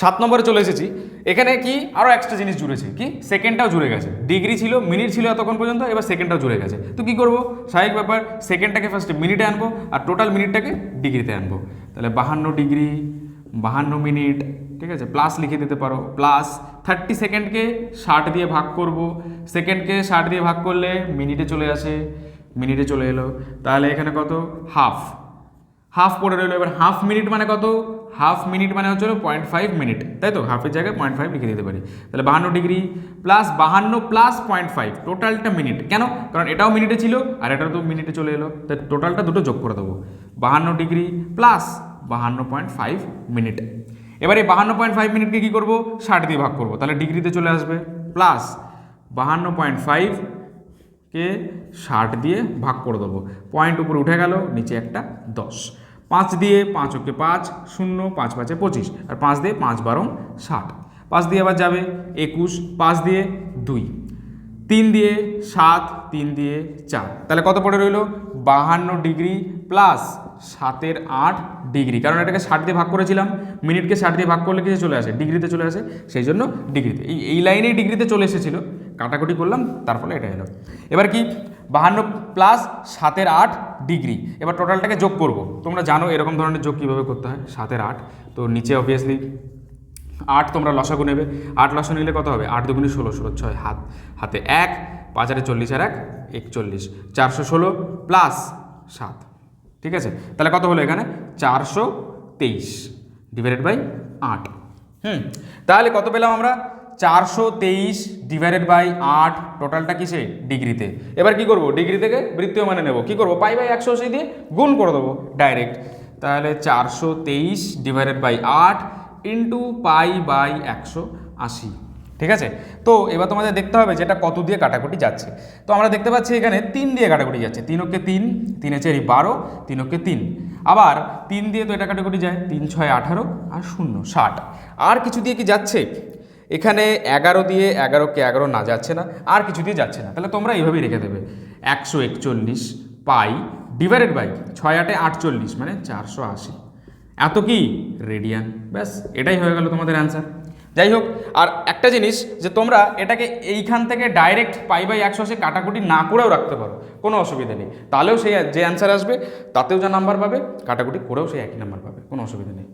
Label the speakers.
Speaker 1: সাত নম্বরে চলে এসেছি। এখানে কি আরও এক্সট্রা জিনিস জুড়েছে। কি? সেকেন্ডটাও জুড়ে গেছে। ডিগ্রি ছিল মিনিট ছিল এতক্ষণ পর্যন্ত, এবার সেকেন্ডটাও জুড়ে গেছে। তো কি করব? স্বাভাবিক ব্যাপার সেকেন্ডটাকে ফার্স্টে মিনিটে আনব আর টোটাল মিনিটটাকে ডিগ্রিতে আনব। তাহলে বাহান্ন ডিগ্রি বাহান্ন মিনিট ঠিক আছে? প্লাস লিখে দিতে পারো। প্লাস থার্টি সেকেন্ডকে ষাট দিয়ে ভাগ করব। সেকেন্ডকে ষাট দিয়ে ভাগ করলে মিনিটে চলে আসে। মিনিটে চলে এলো। তাহলে এখানে কত? হাফ হাফ পড়ে রইল। এবার হাফ মিনিট মানে কত? হাফ মিনিট মানে হচ্ছে পয়েন্ট ফাইভ মিনিট তাই তো? হাফের জায়গায় পয়েন্ট ফাইভ লিখে দিতে পারি। তাহলে বাহান্ন ডিগ্রি প্লাস বাহান্ন প্লাস পয়েন্ট ফাইভ টোটালটা মিনিট কেন? কারণ এটাও মিনিটে ছিল, আর এটাও তো মিনিটে চলে এলো। তাই টোটালটা দুটো যোগ করে দেবো। বাহান্ন ডিগ্রি প্লাস বাহান্ন পয়েন্ট ফাইভ মিনিট এবার বাহান্ন পয়েন্ট ফাইভ মিনিটকে কী করব? ষাট দিয়ে ভাগ করব। তাহলে ডিগ্রিতে চলে আসবে প্লাস বাহান্ন পয়েন্ট ফাইভ কে ষাট দিয়ে ভাগ করে দেবো। পয়েন্ট উপরে উঠে গেল, নিচে একটা দশ। পাঁচ দিয়ে পাঁচ ওকে পাঁচ, শূন্য, পাঁচ পাঁচে পঁচিশ। আর পাঁচ দিয়ে পাঁচ বারো, ষাট। পাঁচ দিয়ে আবার যাবে একুশ, পাঁচ দিয়ে দুই। তিন দিয়ে সাত, তিন দিয়ে চার। তাহলে কত পড়ে রইল? বাহান্ন ডিগ্রি প্লাস সাতের আট ডিগ্রি। কারণ এটাকে ষাট দিয়ে ভাগ করেছিলাম। মিনিটকে ষাট দিয়ে ভাগ করলে কিছু চলে আসে? ডিগ্রিতে চলে আসে। সেই জন্য ডিগ্রিতে। এই লাইনেই ডিগ্রিতে চলে এসেছিল। কাটাকুটি করলাম, তার ফলে এটা এলো। এবার কি? বাহান্ন প্লাস সাতের আট ডিগ্রি এবার টোটালটাকে যোগ করব। তোমরা জানো এরকম ধরনের যোগ কীভাবে করতে হয়? সাতের আট। তো নিচে অবভিয়াসলি আট তোমরা লসাগু নেবে। আট লসা নিলে কত হবে? আট দুগুণি ষোলো ষোলো, ছয় হাত হাতে এক, পাঁচ আরে চল্লিশ আর এক, একচল্লিশ। চারশো ষোলো প্লাস সাত। ঠিক আছে? তাহলে কত হলো এখানে? চারশো তেইশ ডিভাইডেড বাই আট। হুম। তাহলে কত পেলাম আমরা? চারশো তেইশ ডিভাইডেড বাই আট টোটালটা কিসে? ডিগ্রিতে। এবার কি করব? ডিগ্রি থেকে বৃত্তীয় মানে নেব। কি করব? পাই বাই একশো আশি দিয়ে গুণ করে দেবো ডাইরেক্ট তাহলে চারশো তেইশ ডিভাইডেড বাই আট ইন্টু পাই বাই একশো আশি। ঠিক আছে? তো এবার তোমাদের দেখতে হবে যেটা কত দিয়ে কাটাকুটি যাচ্ছে। তো আমরা দেখতে পাচ্ছি এখানে তিন দিয়ে কাটাকুটি যাচ্ছে। তিন ওকে তিন, তিনে চারি বারো, তিন ওকে তিন। আবার তিন দিয়ে তো এটা কাটাকুটি যায়, তিন ছয় আঠারো আর শূন্য ষাট। আর কিছু দিয়ে কি যাচ্ছে? এখানে এগারো দিয়ে এগারোকে এগারো না যাচ্ছে না, আর কিছু দিয়ে যাচ্ছে না। তাহলে তোমরা এইভাবেই রেখে দেবে। একশো একচল্লিশ পাই ডিভাইডেড বাই ছয় আটে আটচল্লিশ মানে চারশো আশি। এত কি? রেডিয়ান ব্যাস, এটাই হয়ে গেল তোমাদের অ্যান্সার যাই হোক, আর একটা জিনিস যে তোমরা এটাকে এইখান থেকে ডাইরেক্ট পাই বাই একশো আশি কাটাকুটি না করেও রাখতে পারো, কোনো অসুবিধা নেই। তাহলেও সেই যে অ্যান্সার আসবে, তাতেও যা নাম্বার পাবে, কাটাকুটি করেও সেই একই নাম্বার পাবে, কোনো অসুবিধা নেই।